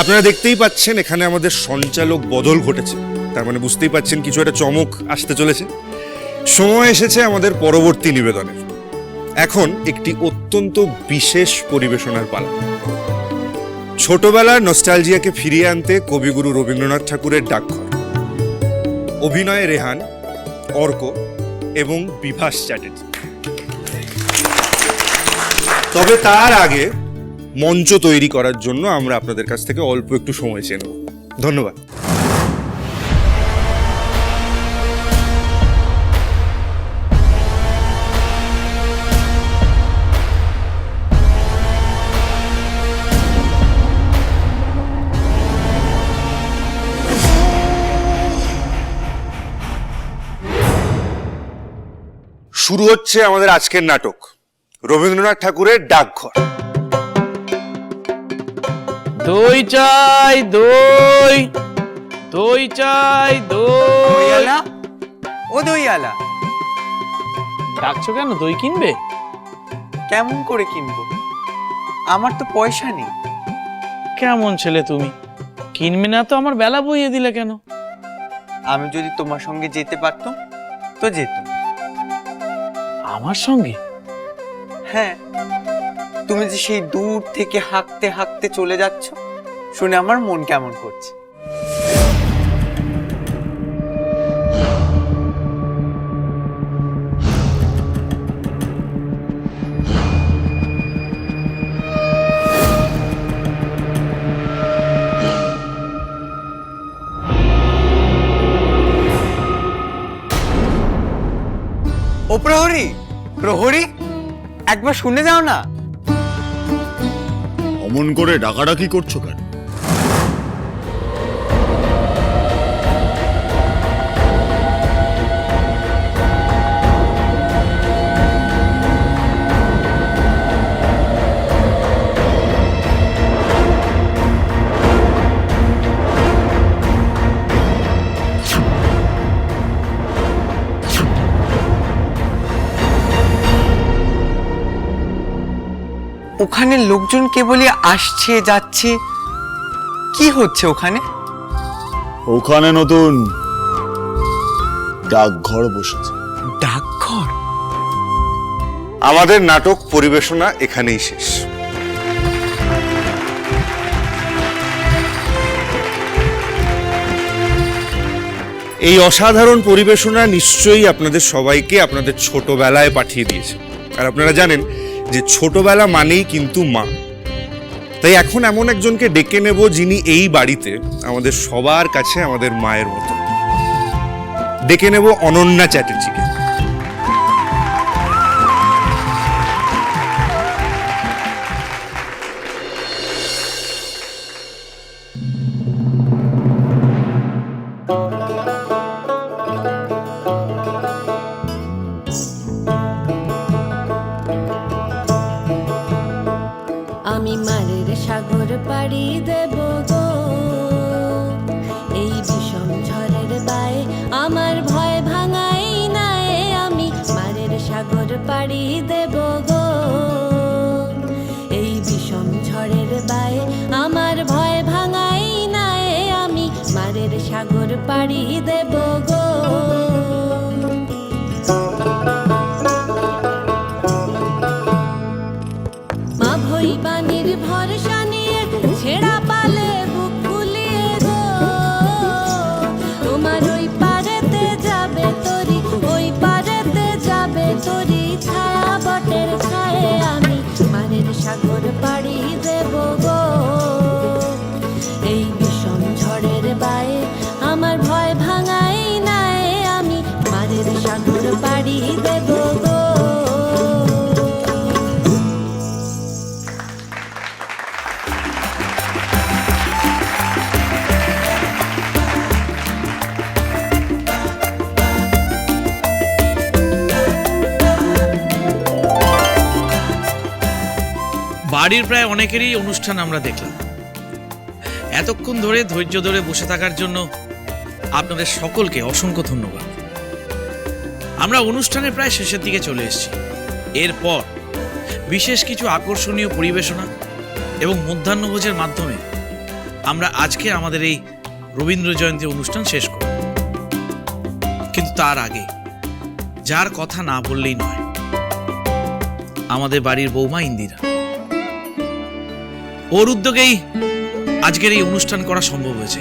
আপনারা দেখতেই পাচ্ছেন, এখানে আমাদের সঞ্চালক বদল ঘটেছে। তার মানে বুঝতেই পাচ্ছেন, কিছু একটা চমক আসতে চলেছে। সময় এসেছে আমাদের পরবর্তী নিবেদনের। এখন একটি অত্যন্ত বিশেষ পরিবেশনার পালা। ছোটবেলার নস্টালজিয়াকে ফিরিয়ে আনতে কবিগুরু রবীন্দ্রনাথ ঠাকুরের ডাকঘর। অভিনয়ে রেহান, অর্ক এবং বিভাস চ্যাটার্জি। তবে তার আগে মঞ্চ তৈরি করার জন্য আমরা আপনাদের কাছ থেকে অল্প একটু সময় চেয়ে নেব। ধন্যবাদ। শুরু হচ্ছে আমাদের আজকের নাটক। রবীন্দ্রনাথ ঠাকুরের ডাকঘর। দই চাই দই দই চাই দই। দইয়ালা? ও দইয়ালা। ডাকছো কেন? দই কিনবে? কেমন করে কিনবো? আমার তো পয়সা নেই। কেমন ছেলে তুমি? কিনবে না তো আমার বেলা বইয়ে দিলে কেন? আমি যদি তোমার সঙ্গে যেতে পারতাম তো যেতাম। আমার সঙ্গে? হ্যাঁ। তুমি যে সেই দূর থেকে হাঁকতে হাঁকতে চলে যাচ্ছ, শুনে আমার মন কেমন করছে? ও প্রহরী প্রহরী, একবার শুনে যাও না। অমন করে ডাকাডাকি করছ কেন? ওখানে লোকজন কেবলই আসছে যাচ্ছে। কি হচ্ছে ওখানে? ওখানে নতুন ডাকঘর বসেছে। ডাকঘর? আমাদের নাটক পরিবেশনা এখানেই শেষ। এই অসাধারণ পরিবেশনা নিশ্চয়ই আপনাদের সবাইকে আপনাদের ছোটবেলায় পাঠিয়ে দিয়েছে। আর আপনারা জানেন যে ছোটবেলা মানেই কিন্তু মা। তাই এখন এমন একজনকে ডেকে নেব যিনি এই বাড়িতে আমাদের সবার কাছে আমাদের মায়ের মতো। ডেকে নেব অনন্যা চ্যাটার্জিকে। গো। এই বিষম আমার ভয় ভাঙাই আমি সাগর পাড়ি দেব গো। এই বিষম আমার ভয় ভাঙাই আমি সাগর পাড়ি দেব বাড়ির প্রায় অনেকেরই অনুষ্ঠান আমরা দেখলাম। এতক্ষণ ধরে ধৈর্য ধরে বসে থাকার জন্য আপনাদের সকলকে অসংখ্য ধন্যবাদ। আমরা অনুষ্ঠানের প্রায় শেষের দিকে চলে এসেছি। এরপর বিশেষ কিছু আকর্ষণীয় পরিবেশনা এবং মধ্যাহ্নভোজের মাধ্যমে আমরা আজকে আমাদের এই রবীন্দ্র জয়ন্তী অনুষ্ঠান শেষ করব। কিন্তু তার আগে, যার কথা না বললেই নয়, আমাদের বাড়ির বৌমা ইন্দিরা। ওর উদ্যোগেই আজকের এই অনুষ্ঠান করা সম্ভব হয়েছে।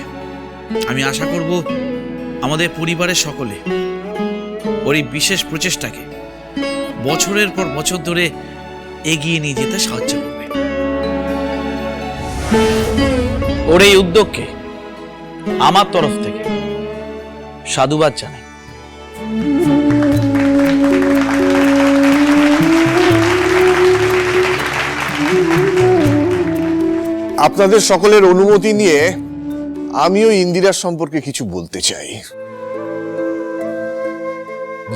আমি আশা করব আমাদের পরিবারের সকলে ওর এই বিশেষ প্রচেষ্টাকে বছরের পর বছর ধরে এগিয়ে নিয়ে যেতে সাহায্য করবে। ওর এই উদ্যোগকে আমার তরফ থেকে সাধুবাদ জানাই। আপনাদের সকলের অনুমতি নিয়ে আমিও ইন্দিরার সম্পর্কে কিছু বলতে চাই।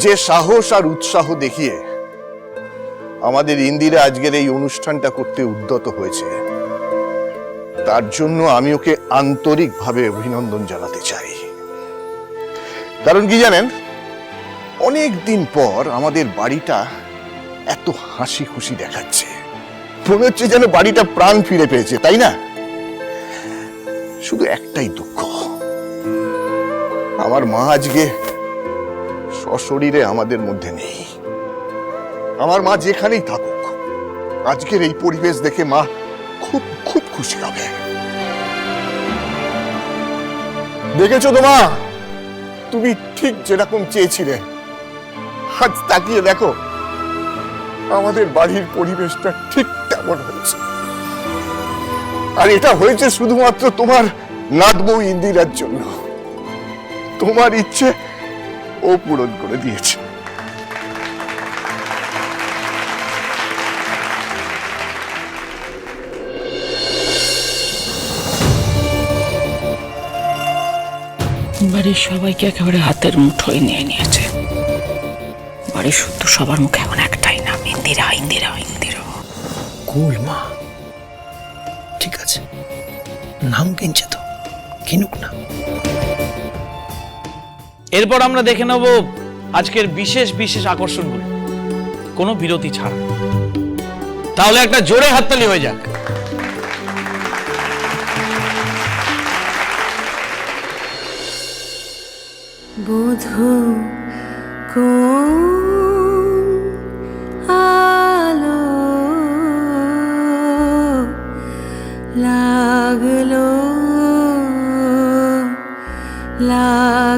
যে সাহস আর উৎসাহ দেখিয়ে আমাদের ইন্দিরা আজকের এই অনুষ্ঠানটা করতে উদ্যত হয়েছে, তার জন্য আমি ওকে আন্তরিকভাবে অভিনন্দন জানাতে চাই। কারণ কি জানেন অনেক দিন পর আমাদের বাড়িটা এত হাসি খুশি দেখাচ্ছে। মনে হচ্ছে যেন বাড়িটা প্রাণ ফিরে পেয়েছে, তাই না? শুধু একটাই দুঃখ। আমার মা আজকে সশরীরে আমাদের মধ্যে নেই। আমার মা যেখানেই থাকুক, আজকের এই পরিবেশ দেখে মা খুব খুব খুশি হবে। দেখেছ তো মা? তুমি ঠিক যেরকম চেয়েছিলে। আজ তাকিয়ে দেখো, আমাদের বাড়ির পরিবেশটা ঠিক তেমন হয়েছে। আর এটা হয়েছে শুধুমাত্র তোমার নাতবউ ইন্দিরার জন্য। তোমার ইচ্ছে ও পূরণ করে দিয়েছে। বাড়ির সবাইকে একেবারে হাতের মুঠোয় নিয়ে নিয়েছে। বাড়ির শুদ্ধ সবার মুখে এখন একটাই নাম ইন্দিরা ইন্দিরা। কুল মা ঠিক আছে নাম কিনছে তো কিনুক না। এরপর আমরা দেখে নেব আজকের বিশেষ বিশেষ আকর্ষণগুলো। কোনো বিরতি ছাড়া। তাহলে একটা জোরে হাততালি হয়ে যাক। বধু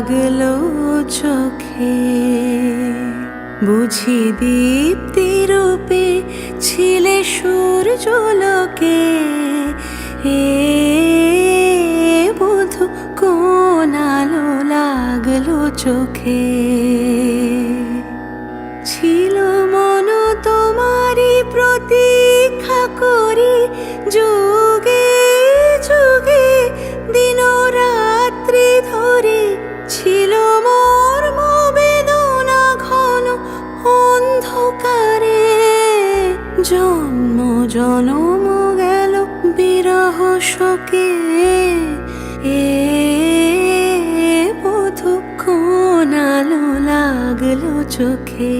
লাগল চোখে। বুঝি দীপ্তি রূপে ছিলে সূর্যলোকে এ বধু কোন আলো লাগল চোখে? শোকে এ কোন আলো লাগল চোখে।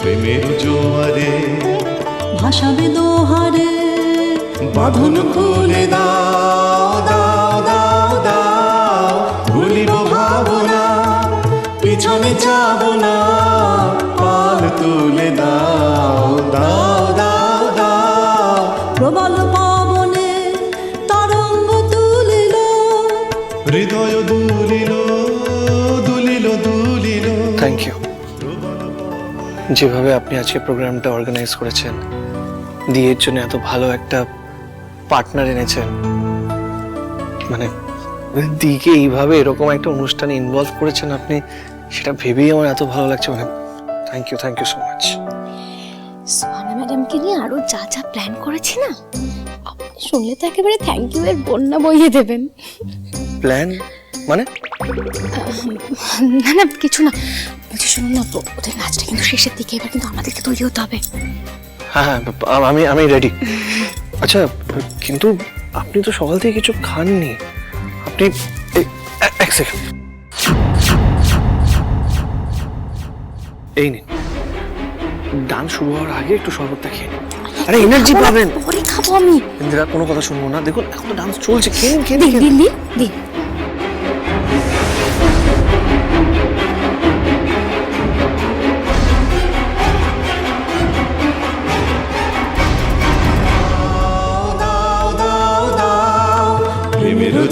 প্রেমের জোয়ারে ভাসাবে দোহারে বাঁধন খুলে দাও। পিছনে যাব না। পাল তুলে দাও দাও দাও দাও। প্রবল পবনে তরঙ্গ তুলিল, হৃদয় দুলিল দুলিল দুলিল। থ্যাংক ইউ যেভাবে আপনি আজকে প্রোগ্রামটা অর্গানাইজ করেছেন দিয়ের জন্য এত ভালো একটা পার্টনার এনেছেন মানে দিকে এইভাবে এরকম একটা অনুষ্ঠানে ইনভলভ করেছেন আপনি সেটা ভেবেই আমার এত ভালো লাগছে madam thank you thank you so much Sohana ম্যাডামকে নিয়ে আরও যা যা প্ল্যান করেছি না আপনি শুনলে তো একেবারে থ্যাংক ইউ এর বন্যা বইয়ে দেবেন। প্ল্যান মানে? না না কিছু না। বলছি শুনুন না ওদের নাচটা কিন্তু শেষের দিকে এবার কিন্তু আমাদেরকে তৈরি হতে হবে। হ্যাঁ হ্যাঁ আমি আমি রেডি আচ্ছা কিন্তু আপনি তো সকাল থেকে কিছু খাননি। আপনি এক সেকেন্ড এই নিন। ডান্স শুরু হওয়ার আগে একটু শরবতটা খেয়ে নিন। আরে এনার্জি পাবেন। পরে খাব আমি। ইন্দিরা কোনো কথা শুনব না। দেখুন এখন তো ডান্স চলছে খেয়ে নিন, খেয়ে নিন, দিন দিন দিন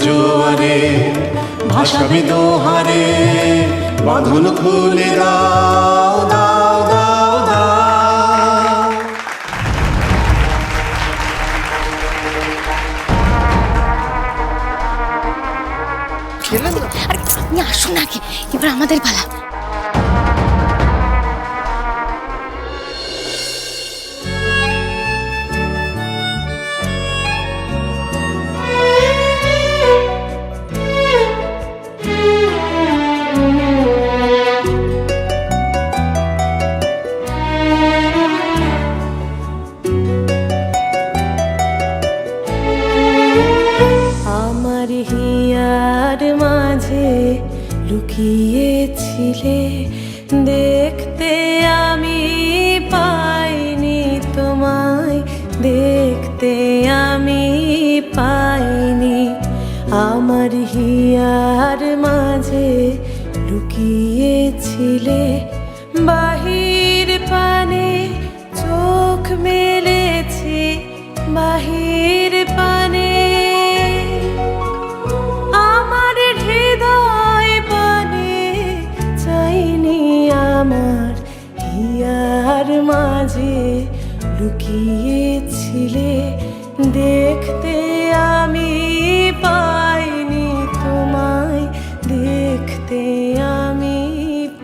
জোয়ারে দোহারে বাঁধন খুলে দাও আমাদের পালা। লুকিয়েছিলে দেখতে লুকিয়েছিলে দেখতে আমি পাইনি তোমায় দেখতে আমি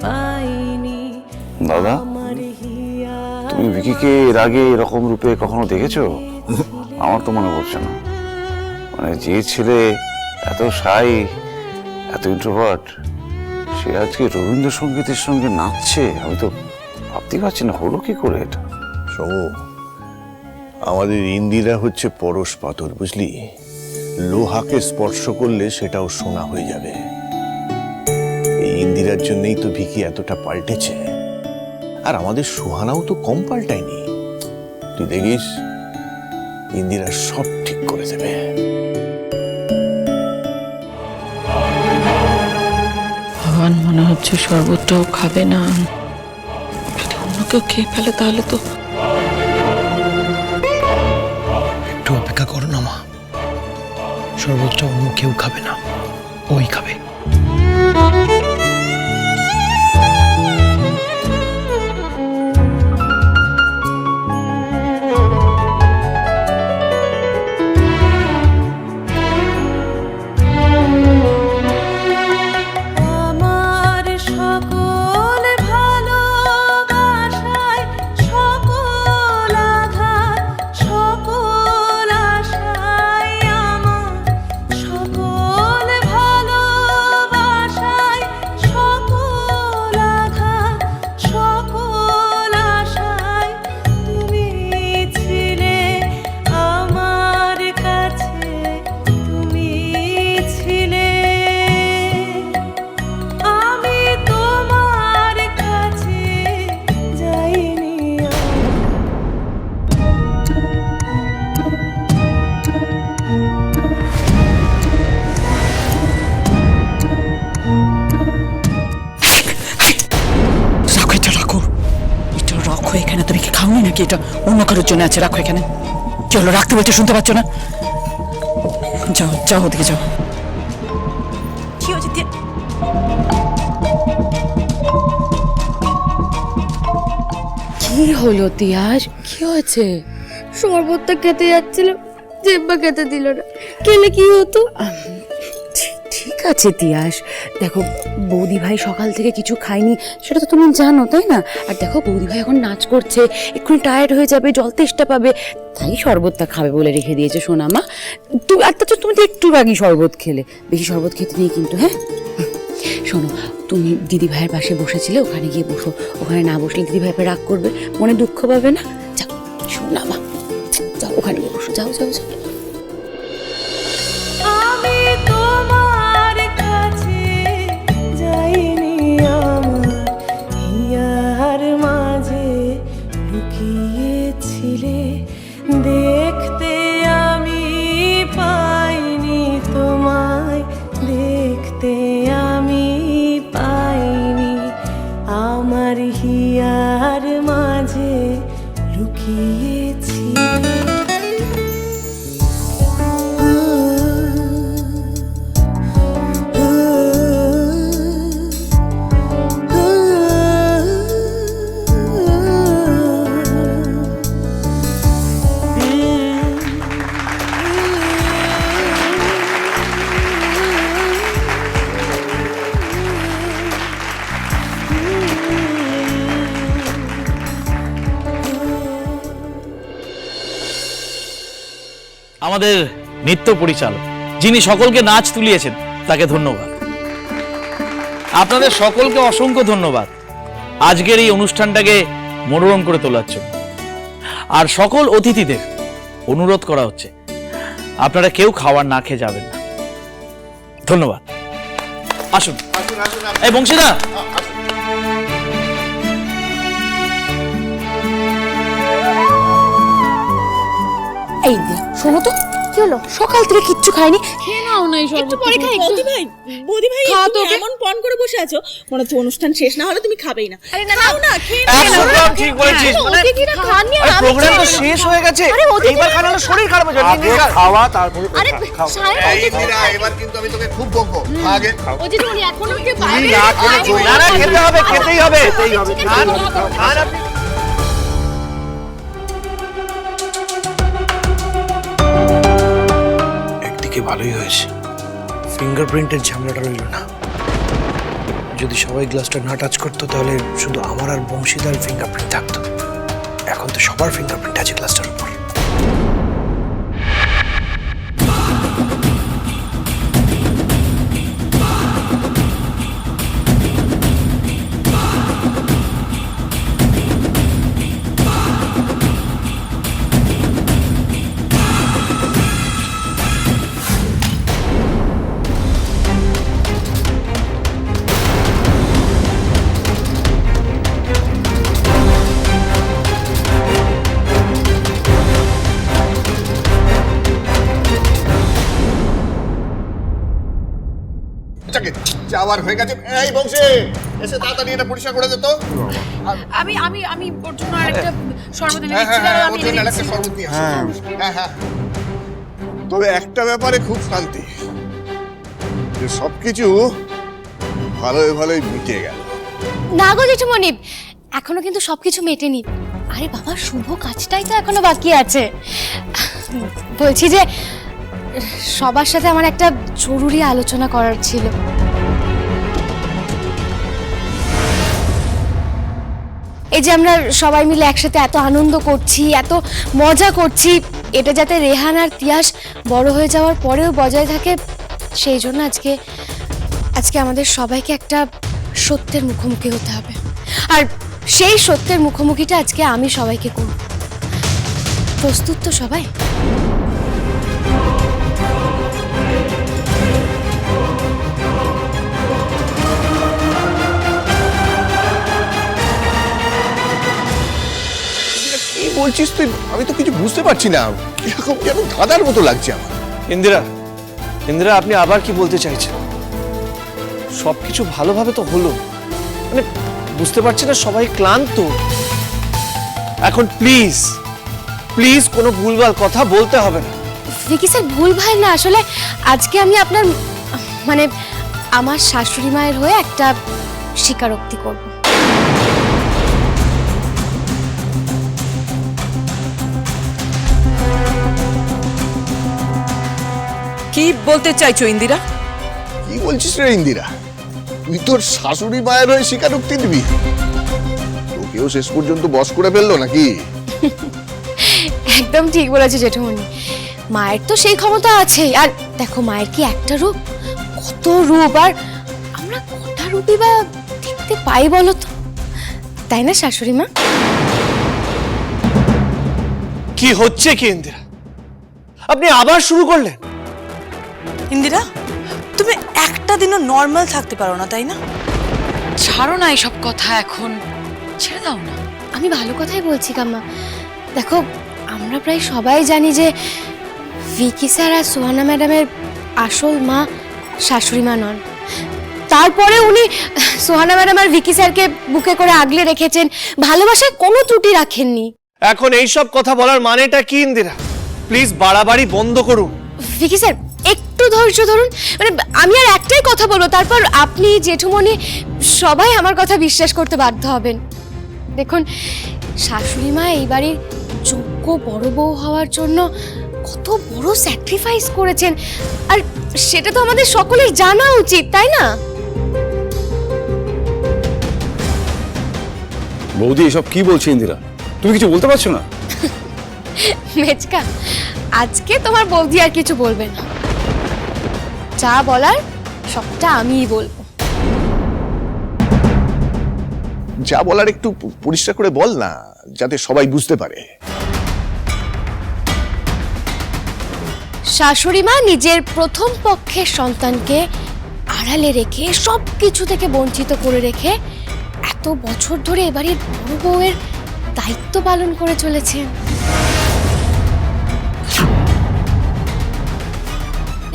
পাইনি দাদা তুমি ভিকিকে এর আগে এরকম রূপে কখনো দেখেছ? আমার তো মনে পড়ছে না। মানে যে ছেলে এত সাই এত ইন্ট্রোভার্ট সে আজকে রবীন্দ্রসঙ্গীতের সঙ্গে নাচছে? আমি তো ভাবতেই পারছি না হলো কি করে এটা? আমাদের ইন্দিরা হচ্ছে পরশ পাথর, বুঝলি? লোহাকে স্পর্শ করলে সেটাও সোনা হয়ে যাবে। এই ইন্দিরার জন্যই তো ভিকি এতটা পাল্টেছে। আর আমাদের সুহানাও তো কম পাল্টায়নি। তুই দেখিস, ইন্দিরা সব ঠিক করে দেবে। ভগবান মনে হচ্ছে শরবতটাও খাবে না। যদি অন্য কেউ খেয়ে ফেলে তাহলে তো শরবতটা অন্য কেউ খাবে না। ওই খাবে। নাকি এটা? অন্য কারোর জন্য আছে? রাখো এখানে। কি হলো? রাখতে বলতে শুনতে পাচ্ছ না? যাও যাও ওদিকে যাও। কি হয়েছে? কি হলো তিয়াস কি হয়েছে? শরবতটা খেতে যাচ্ছিলাম জেব্বা খেতে দিল না। খেলে কি হতো? ঠিক আছে তিয়াস। দেখো, বৌদি ভাই সকাল থেকে কিছু খায়নি, সেটা তো তুমি জানো, তাই না? আর দেখো, বৌদি ভাই এখন নাচ করছে, এক্ষুনি টায়ার্ড হয়ে যাবে, জল তেষ্টা পাবে। তাই শরবতটা খাবে বলে রেখে দিয়েছে সোনামা তুমি আর তো তুমি তো একটু আগেই শরবত খেলে। বেশি শরবত খেতে নেই কিন্তু হ্যাঁ? শোনো, তুমি দিদি ভাইয়ের পাশে বসেছিলে, ওখানে গিয়ে বসো। ওখানে না বসলে দিদি ভাই রাগ করবে, মনে দুঃখ পাবে না? যাও সোনামা যাও, ওখানে গিয়ে বসো। যাও যাও যাও। হিয়ার মাঝে লুকিয়েছিলে আমাদের নৃত্য পরিচালক, যিনি সকলকে নাচ তুলিয়েছেন, তাকে ধন্যবাদ। আপনাদের সকলকে অসংখ্য ধন্যবাদ। আজকের এই অনুষ্ঠানটাকে মনোরম করে তোলার জন্য। আর সকল অতিথিদের অনুরোধ করা হচ্ছে, আপনারা কেউ খাওয়ার না খেয়ে যাবেন না। ধন্যবাদ। আসুন। এই বংশীদা! এই শোনো তো কি হলো? সকাল থেকে কিচ্ছু খাইনি। খেয়ে নাও না এই একটু পরে খাই একটু। ভাই বৌদি ভাই খাওয়া তুমি এমন পণ করে বসে আছো মনে হচ্ছে অনুষ্ঠান শেষ না হলে তুমি খাবেই না। আরে না, খাও না খেয়ে একদম ঠিক বলেছিস। মানে অতিথিরা খাননি আর প্রোগ্রাম তো শেষ হয়ে গেছে। আরে এইবার খানা হলে শরীর খারাপ হয়ে যাবে। নিন, খাওয়া তারপরে আরে সাহেব অতিথি- এবার কিন্তু আমি তোকে খুব বকবো। আগে। অতিথি উনি এখনও কি বাইরে না না খেতে হবে খেতেই হবে। খান খান আপনি। ভালোই হয়েছে। ফিঙ্গারপ্রিন্টের ঝামেলাটা রইল না। যদি সবাই গ্লাসটা না টাচ করতো, তাহলে শুধু আমার আর বংশীদার ফিঙ্গারপ্রিন্ট থাকতো। এখন তো সবার ফিঙ্গারপ্রিন্ট আছে গ্লাসটার উপর। যাওয়ার হয়ে গেছে। এই বংশী এসে তাড়াতাড়ি এটা পরিষ্কার করে দে তো। আমি আমি আমি ওর জন্য আরেকটা শরবত এনে হ্যাঁ দিচ্ছি হ্যাঁ হ্যাঁ আমি এনে একটা দিচ্ছি। শরবত নিয়ে হ্যাঁ। হ্যাঁ তবে একটা ব্যাপারে খুব শান্তি যে সবকিছু ভালোই ভালোই মিটে গেল। না গো জেঠুমণি এখনও কিন্তু সবকিছু মেটেনি। আরে বাবা শুভ কাজটাই তো এখনও বাকি আছে। বলছি যে সবার সাথে আমার একটা জরুরি আলোচনা করার ছিল। এই যে আমরা সবাই মিলে একসাথে এত আনন্দ করছি, এত মজা করছি, এটা যাতে রেহান আর তিয়াস বড় হয়ে যাওয়ার পরেও বজায় থাকে, সেই জন্য আজকে আজকে আমাদের সবাইকে একটা সত্যের মুখোমুখি হতে হবে। আর সেই সত্যের মুখোমুখিটা আজকে আমি সবাইকে করব। প্রস্তুত তো সবাই? বলছিস তুই? আমি তো কিছু বুঝতে পারছি না। এরকম যেন ধাঁধার মতো লাগছে আমার? ইন্দিরা ইন্দিরা আপনি আবার কি বলতে চাইছেন? সবকিছু ভালোভাবে তো হলো। মানে বুঝতে পারছি না সবাই ক্লান্ত। এখন প্লিজ প্লিজ কোনো ভুলভাল কথা বলতে হবে না। ভিকি স্যার ভুল ভাই না আসলে আজকে আমি আপনার মানে আমার শাশুড়ি মায়ের হয়ে একটা স্বীকারোক্তি করব। কি বলতে চাইছো ইন্দিরা? কি বলছিস রে ইন্দিরা? তুই তোর শাশুড়ি মায়ের হয়ে স্বীকারোক্তি দিবি? তোকেও শেষ পর্যন্ত বস করে ফেলল নাকি? একদম ঠিক বলেছে জেঠুমনি মায়ের তো সেই ক্ষমতা আছে। আর দেখো মায়ের কি একটা রূপ? কত রূপ? আর আমরা কটা রূপই বা দেখতে পাই বলো তো? তাই না শাশুড়ি মা? কি হচ্ছে কি ইন্দিরা? আপনি আবার শুরু করলেন? ইন্দিরা তুমি একটা দিনও নর্মাল থাকতে পারো না তাই না? ছাড়ো না এসব কথা এখন ছেড়ে দাও না। আমি ভালো কথাই বলছি কাম্মা। দেখো আমরা প্রায় সবাই জানি যে ভিকি স্যার আর সোহানা ম্যাডামের আসল মা শাশুড়ি মা নন। তারপরে উনি সোহানা ম্যাডাম আর ভিকি স্যারকে বুকে করে আগলে রেখেছেন ভালোবাসায় কোনো ত্রুটি রাখেননি। এখন এইসব কথা বলার মানেটা কি ইন্দিরা? প্লিজ বাড়াবাড়ি বন্ধ করুন। ভিকি স্যার একটু ধৈর্য ধরুন। মানে আমি আর একটাই কথা বলব তারপর আপনি জেঠুমনি সবাই আমার কথা বিশ্বাস করতে বাধ্য হবেন। দেখুন শাশুড়ি মা এই বাড়ির যোগ্য বড় বউ হওয়ার জন্য কত বড় স্যাক্রিফাইস করেছেন। আর সেটা তো আমাদের সকলের জানা উচিত তাই না? বৌদি এসব কি বলছে ইন্দিরা? তুমি কিছু বলতে পারছ না? মেচকা আজকে তোমার বৌদি আর কিছু বলবে না। যা বলার সবটা আমিই বলব। যা বলার একটু পরিষ্কার করে বল না যাতে সবাই বুঝতে পারে। শাশুড়ি মা নিজের প্রথম পক্ষের সন্তানকে আড়ালে রেখে সব কিছু থেকে বঞ্চিত করে রেখে এত বছর ধরে এবারের বড় বউয়ের দায়িত্ব পালন করে চলেছেন।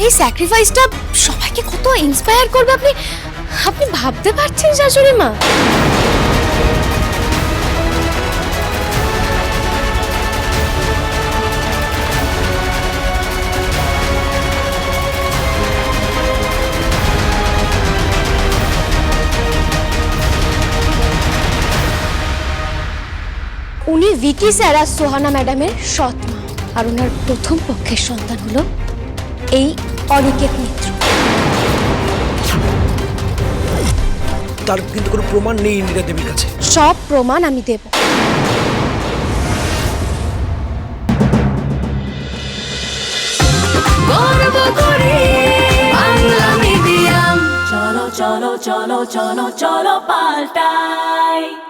এই স্যাক্রিফাইসটা সবাইকে কত ইন্সপায়ার করবে আপনি? আপনি ভাবতে পারছেন শাশুড়ি মা? উনি ভিকি স্যার আর সোহানা ম্যাডামের সৎ মা। আর ওনার প্রথম পক্ষের সন্তান হলো এই অনিকেত মিত্র। তার কিন্তু কোনো প্রমাণ নেই ইন্দিরা দেবীর কাছে। সব প্রমাণ আমি দেব। চলো চলো চলো চলো পাল্টাই।